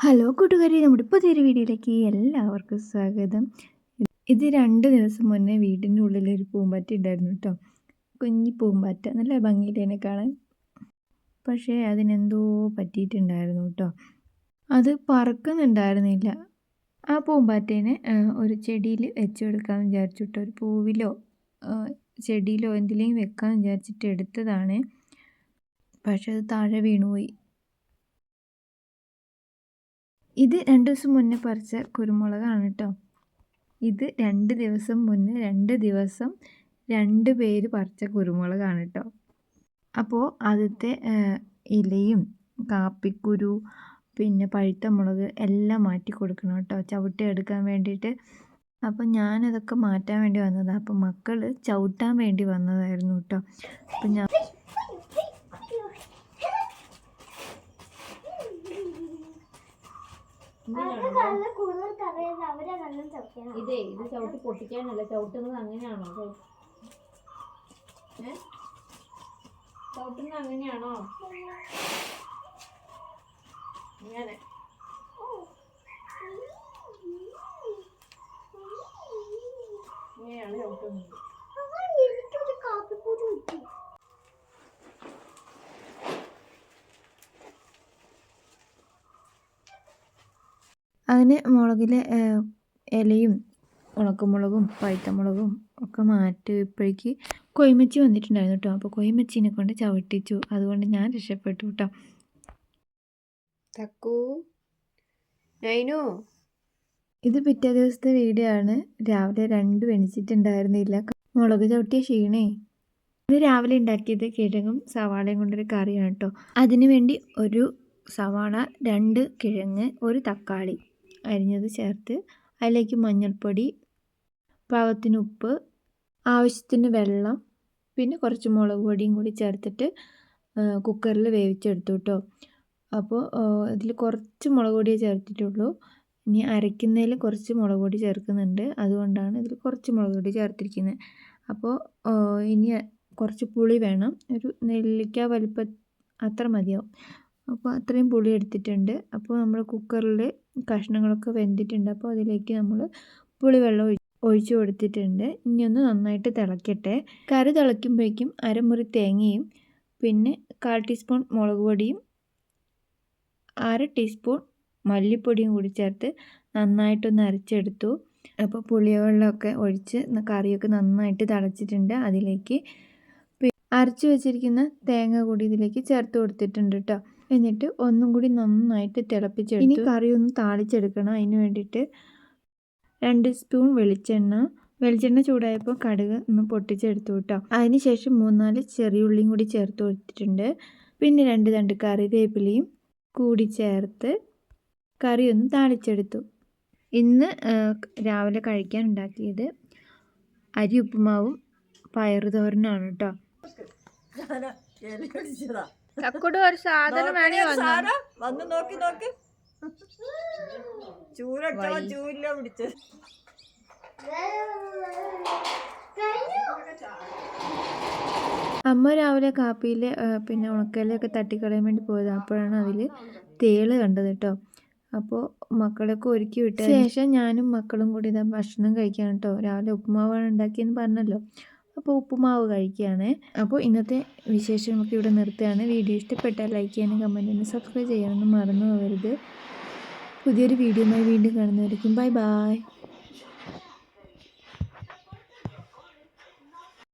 Hello കൂട്ടുകാരി നമ്മുടെ പുതിയൊരു വീഡിയോയിലേക്ക് എല്ലാവർക്കും സ്വാഗതം. ഇത് രണ്ട് ദിവസം മുന്നേ വീടിന്റെ ഉള്ളിൽ ഒരു പൂമ്പാറ്റ ഉണ്ടായിരുന്നു കേട്ടോ കുഞ്ഞി പൂമ്പാറ്റ നല്ല ഭംഗിയിൽ തന്നെ കാണാൻ? പക്ഷേ അതിനെന്തോ പറ്റിയിട്ടുണ്ടായിരുന്നു കേട്ടോ അത് പറക്കുന്നുണ്ടായിരുന്നില്ല. ആ പൂമ്പാറ്റേനെ ഒരു ചെടിയിൽ വെച്ച് കൊടുക്കാമെന്ന് വിചാരിച്ചിട്ടോ ഒരു പൂവിലോ ചെടിയിലോ എന്തിലെങ്കിലും വെക്കാമെന്ന് വിചാരിച്ചിട്ട് എടുത്തതാണ്. പക്ഷേ അത് താഴെ വീണുപോയി. ഇത് രണ്ട് ദിവസം മുന്നേ പറിച്ച കുരുമുളകാണ് കേട്ടോ ഇത് രണ്ട് ദിവസം മുന്നേ രണ്ട് ദിവസം രണ്ട് പേര് പറിച്ച കുരുമുളകാണ് കേട്ടോ അപ്പോൾ ആദ്യത്തെ ഇലയും കാപ്പിക്കുരു പിന്നെ പഴുത്ത മുളക് എല്ലാം മാറ്റി കൊടുക്കണം കേട്ടോ ചവിട്ടി എടുക്കാൻ വേണ്ടിയിട്ട്. അപ്പം ഞാനതൊക്കെ മാറ്റാൻ വേണ്ടി വന്നതാണ് അപ്പം മക്കൾ ചവിട്ടാൻ വേണ്ടി വന്നതായിരുന്നു കേട്ടോ അപ്പം ഞാൻ ഇതേ ഇത് ചവിട്ടി പൊട്ടിക്കാനല്ല. ചവിട്ടുന്നത് അങ്ങനെയാണോ? ചവിട്ടുന്നത് അങ്ങനെയാണോ? ഇങ്ങനെ. ഇങ്ങനെയാണ് ചവിട്ടുന്നത്. അങ്ങനെ മുളകിലെ ഇലയും ഉണക്കമുളകും പഴുത്തമുളകും ഒക്കെ മാറ്റിയപ്പോഴേക്ക് കൊയ്മച്ചി വന്നിട്ടുണ്ടായിരുന്നു കേട്ടോ. അപ്പോൾ കൊയ്മച്ചീനെ കൊണ്ട് ചവിട്ടിച്ചു. അതുകൊണ്ട് ഞാൻ രക്ഷപ്പെട്ടു കേട്ടോ. തക്കൂ. നൈനോ. ഇത് പിറ്റേ ദിവസത്തെ വീഡിയോ ആണ്. രാവിലെ രണ്ടും എണിച്ചിട്ടുണ്ടായിരുന്നില്ല മുളക് ചവിട്ടിയ ക്ഷീണേ. ഇത് രാവിലെ ഉണ്ടാക്കിയത് കിഴങ്ങും സവാളയും കൊണ്ടൊരു കറിയാണ് കേട്ടോ. അതിനു വേണ്ടി ഒരു സവാള രണ്ട് കിഴങ്ങ് ഒരു തക്കാളി. അരിഞ്ഞത് ചേർത്ത് അതിലേക്ക് മഞ്ഞൾപ്പൊടി പാകത്തിന് ഉപ്പ് ആവശ്യത്തിന് വെള്ളം പിന്നെ കുറച്ച് മുളക് പൊടിയും കൂടി ചേർത്തിട്ട് കുക്കറിൽ വേവിച്ചെടുത്തു കേട്ടോ അപ്പോൾ ഇതിൽ കുറച്ച് മുളക് പൊടിയേ ചേർത്തിട്ടുള്ളൂ. ഇനി അരയ്ക്കുന്നതിൽ കുറച്ച് മുളക് പൊടി ചേർക്കുന്നുണ്ട്. അതുകൊണ്ടാണ് ഇതിൽ കുറച്ച് മുളക് പൊടി ചേർത്തിരിക്കുന്നത് അപ്പോൾ ഇനി കുറച്ച് പുളി വേണം. ഒരു നെല്ലിക്ക വലിപ്പ അത്ര മതിയാവും. അപ്പോൾ അത്രയും പുളി എടുത്തിട്ടുണ്ട്. അപ്പോൾ നമ്മൾ കുക്കറിൽ കഷ്ണങ്ങളൊക്കെ വെന്തിട്ടുണ്ട്. അപ്പോൾ അതിലേക്ക് നമ്മൾ പുളിവെള്ളം ഒഴി ഒഴിച്ചു കൊടുത്തിട്ടുണ്ട്. ഇനി ഒന്ന് നന്നായിട്ട് തിളക്കട്ടെ. കറി തിളയ്ക്കുമ്പോഴേക്കും അരമുറി തേങ്ങയും പിന്നെ കാൽ ടീസ്പൂൺ മുളക് പൊടിയും അര ടീസ്പൂൺ മല്ലിപ്പൊടിയും കൂടി ചേർത്ത് നന്നായിട്ടൊന്ന് അരച്ചെടുത്തു. അപ്പോൾ പുളിവെള്ളമൊക്കെ ഒഴിച്ച് കറിയൊക്കെ നന്നായിട്ട് തിളച്ചിട്ടുണ്ട്. അതിലേക്ക് അരച്ചു വെച്ചിരിക്കുന്ന തേങ്ങ കൂടി ഇതിലേക്ക് ചേർത്ത് കൊടുത്തിട്ടുണ്ട് കേട്ടോ എന്നിട്ട് ഒന്നും കൂടി നന്നായിട്ട് തിളപ്പിച്ചെടുത്ത്. ഇനി കറി ഒന്ന് താളിച്ചെടുക്കണം. അതിന് വേണ്ടിയിട്ട് രണ്ട് സ്പൂൺ വെളിച്ചെണ്ണ. വെളിച്ചെണ്ണ ചൂടായപ്പോൾ കടുക് ഒന്ന് പൊട്ടിച്ചെടുത്തു കേട്ടോ. അതിന് ശേഷം മൂന്നാൽ ചെറിയ ഉള്ളിയും കൂടി ചേർത്ത് കൊടുത്തിട്ടുണ്ട്. പിന്നെ രണ്ട് തണ്ട് കറിവേപ്പിലയും കൂടി ചേർത്ത് കറി ഒന്ന് താളിച്ചെടുത്തു. ഇന്ന് രാവിലെ കഴിക്കാൻ ഉണ്ടാക്കിയത് അരി ഉപ്പുമാവും പയറുതോരനാണ് കേട്ടോ. ഒരു സാധനം വേണേ വന്നു. വന്ന് നോക്കി നോക്ക്. ചൂരട്ടോ ചൂരില പിടിച്ച് അമ്മ രാവിലെ കാപ്പിയിൽ പിന്നെ ഉണക്കലൊക്കെ തട്ടിക്കളയാൻ വേണ്ടി പോയത്. അപ്പോഴാണ് അതിൽ തേൾ കണ്ടത് കേട്ടോ. അപ്പോൾ മക്കളൊക്കെ ഒരുക്കി വിട്ട ശേഷം ഞാനും മക്കളും കൂടി ഇതാ ഭക്ഷണം കഴിക്കാൻ കേട്ടോ. രാവിലെ ഉപ്പുമാവാണ് ഉണ്ടാക്കിയെന്ന് പറഞ്ഞല്ലോ. അപ്പോൾ ഉപ്പുമാവ് കഴിക്കുകയാണ്. അപ്പോൾ ഇന്നത്തെ വിശേഷം വിശേഷങ്ങളൊക്കെ ഇവിടെ നിർത്തുകയാണ്. വീഡിയോ ഇഷ്ടപ്പെട്ടാൽ ലൈക്ക് ചെയ്യാനും കമന്റ് ചെയ്യാനും സബ്സ്ക്രൈബ് ചെയ്യാനൊന്നും മറന്നു പോകരുത്. പുതിയൊരു വീഡിയോയുമായി വീണ്ടും കാണുന്നതായിരിക്കും ബൈ ബൈ.